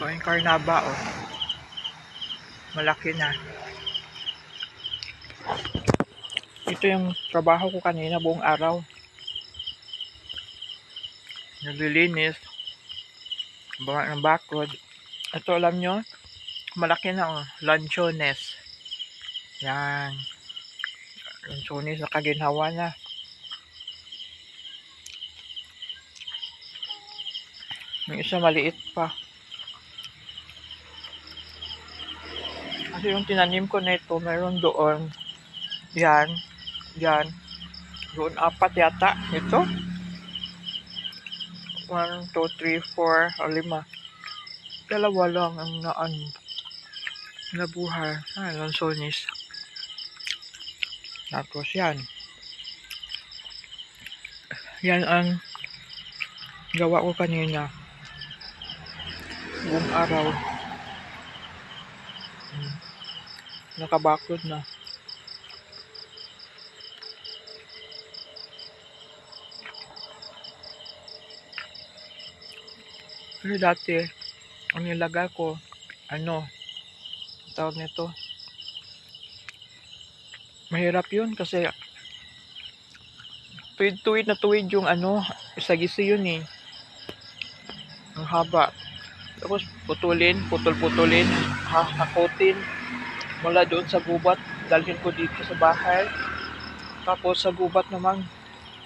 So, yung karnaba, oh. Malaki na. Ito yung trabaho ko kanina buong araw. Naglilinis. Bawa ng bakod. Ito, alam nyo, malaki na, oh. Lanchones. Yan. Lanchones, nakaginhawa na. Yung isa maliit pa. Kasi yung tinanim ko nito, meron doon. Yan. Yan. Doon apat yata. Ito. 1, 2, 3, 4, o 5. Dalawa lang ang naan. Nabuhay. Ah, lansonis. Tapos yan. Yan ang gawa ko kanina. Buong araw. Hmm. Nakabakod na. Pero dati, ang nilagay ko, ano, tawag nito, mahirap yun kasi tuwid-tuwid na tuwid yung ano, isagisi yun eh. Ang haba. Tapos putulin, putol-putulin, hahakotin mula doon sa gubat, dalhin ko dito sa bahay. Tapos sa gubat naman,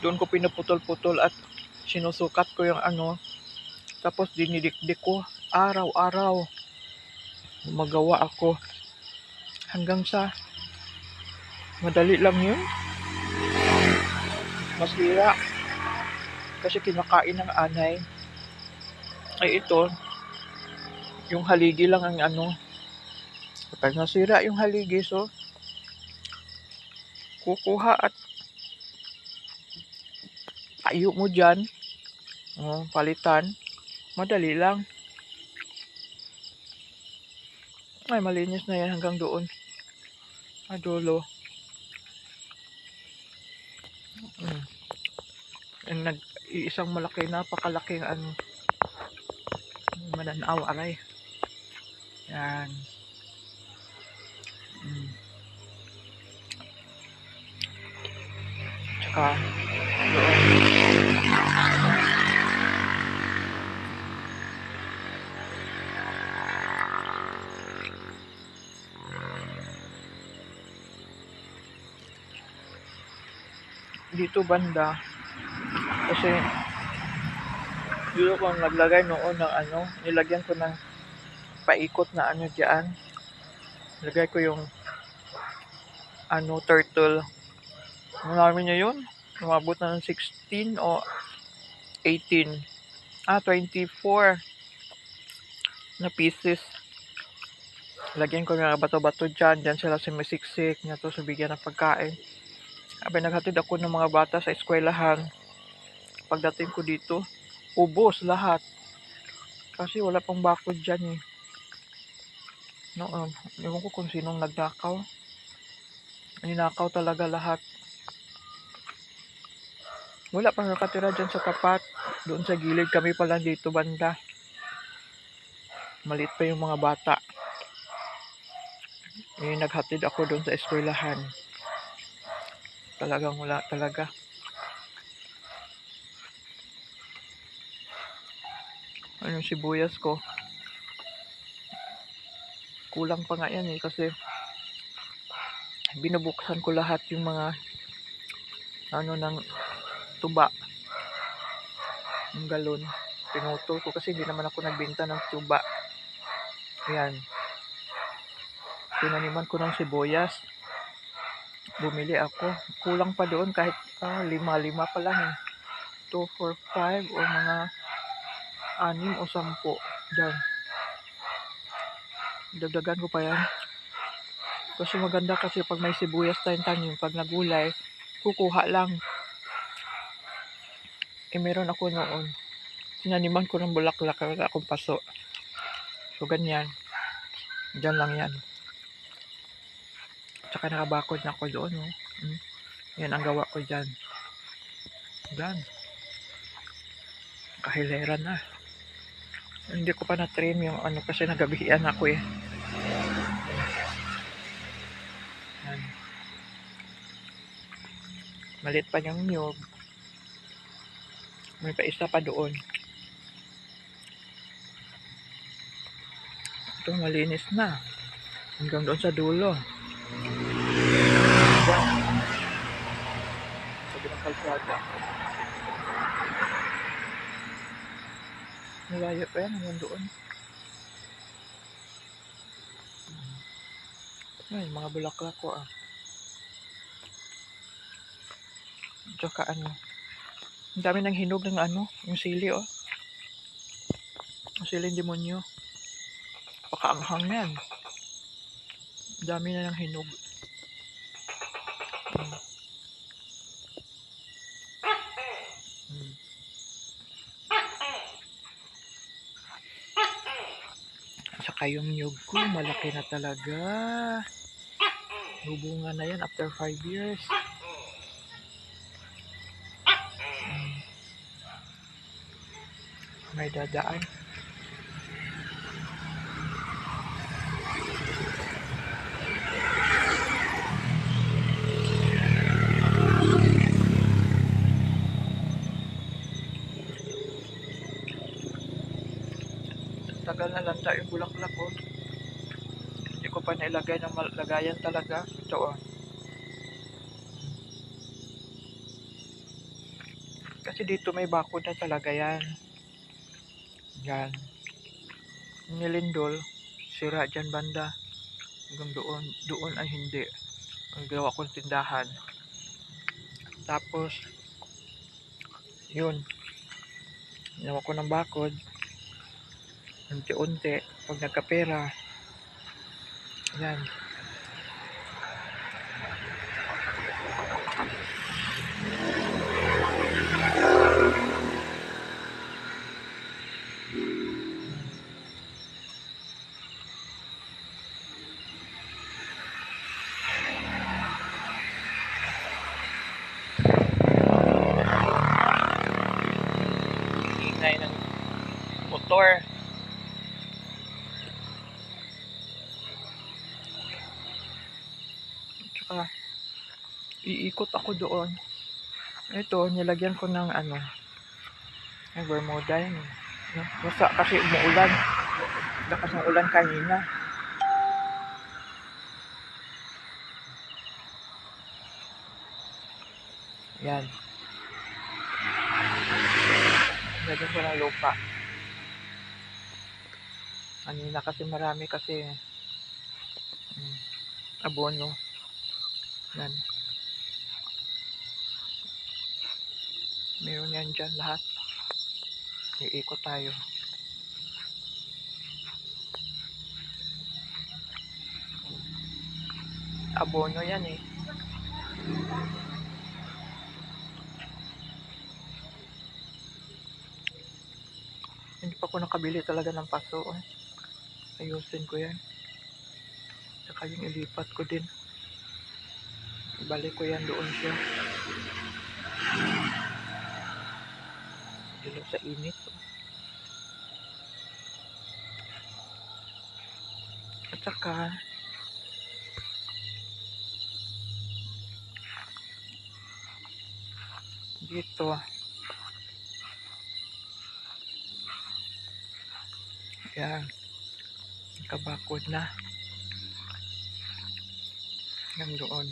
doon ko pinuputol-putol at sinusukat ko yung ano. Tapos dinidikdik ko araw-araw. Magawa ako. Hanggang sa madali lang yun. Masira. Kasi kinakain ng anay. Ay ito, yung haligi lang ang ano. Kapag nasira yung haligi, so, kukuha at tayo mo dyan. Oh, palitan. Madali lang. Ay, malinis na yan hanggang doon. Adulo. Mm. And nag isang malaki, napakalaking ano, mananaw, aray. Yan. Doon. Dito banda. Kasi, dito ko naglagay noon ng ano, nilagyan ko ng paikot na ano diyan. Lagay ko yung ano, turtle. Marami niya yun. Umabot na ng 16 o 18. Ah, 24 na pieces. Lagyan ko ng bato-bato dyan. Dyan sila sumisiksik na to sa bigyan ng pagkain. Abay, naghatid ako ng mga bata sa eskwelahan. Pagdating ko dito, ubos lahat. Kasi wala pang bakod dyan eh. No, um, ewan ko kung sinong nagnakaw. Ninakaw talaga lahat. Wala pang nakatira dyan sa tapat. Doon sa gilid kami pala dito banda. Maliit pa yung mga bata. Eh, naghatid ako doon sa eskwelahan. Talagang wala talaga. Ano yung sibuyas ko? Kulang pa nga yan eh kasi binubuksan ko lahat yung mga ano ng tuba ng galon. Pinutol ko kasi hindi naman ako nagbenta ng tuba. Ayan. Tinaniman ko ng sibuyas. Bumili ako. Kulang pa doon kahit ah, lima-lima pa lang eh. 2, 4, 5 o mga anim o sampo. Diyan. Dagdagan ko pa yan. Kasi maganda kasi pag may sibuyas tayong tanim, pag nagulay, kukuha lang. Eh, meron ako noon. Sinaniman ko ng bulaklak, wala akong paso. So, ganyan. Diyan lang yan. Tsaka nakabakod na ako doon. Oh. Mm. Yan ang gawa ko dyan. Yan. Kahilera na. Hindi ko pa na-trim yung ano kasi nagabihan ako eh. Yan. Malit pa yung niyog. May pa isa pa doon. Ito malinis na. Hanggang doon sa dulo. Sabi ng kalsada. Malayo pa yan hanggang doon. Ay, mga bulaklak ko ah. Tsaka ano. Ang dami ng hinog ng ano, yung sili oh. Yung siling demonyo. Pakaanghang yan. Ang dami na ng hinog. Mm. Mm. Saka yung nyug ko, malaki na talaga. Hubungan na yan after 5 years. May dadaan. Tagal na lang tayo bulaklak ko. Hindi ko pa nailagay ng mal- lagayan talaga. Ito oh. Kasi dito may bakod na talaga yan. Yan. Nilindol, sira dyan banda. Hanggang doon, doon ay hindi. Ang gawa kong tindahan. Tapos, yun. Ginawa ko ng bakod. Unti-unti. Pag nagkapera. Yan. ingay ng motor. Tsaka, iikot ako doon. Ito, nilagyan ko ng ano, ay bermuda yan. No? Basta kasi umuulan. Lakas ng ulan kanina. Yan. Lagyan ko ng lupa. Kanina kasi marami kasi mm, abono. Yan. Meron yan dyan lahat. Iikot tayo. Abono yan eh. Hindi pa ako nakabili talaga ng paso. Eh. Ayusin ko yan. Saka yung ilipat ko din. Ibalik ko yan doon siya. Dilaw sa init. oh. At saka, dito, yan, kabakod na. Yan doon.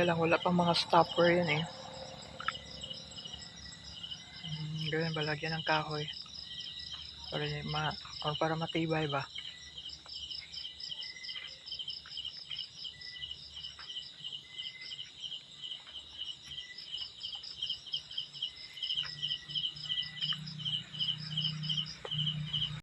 Kaya lang wala pang mga stopper yun eh. Hmm, ganun ba lagyan ng kahoy? Para, ma, para matibay ba?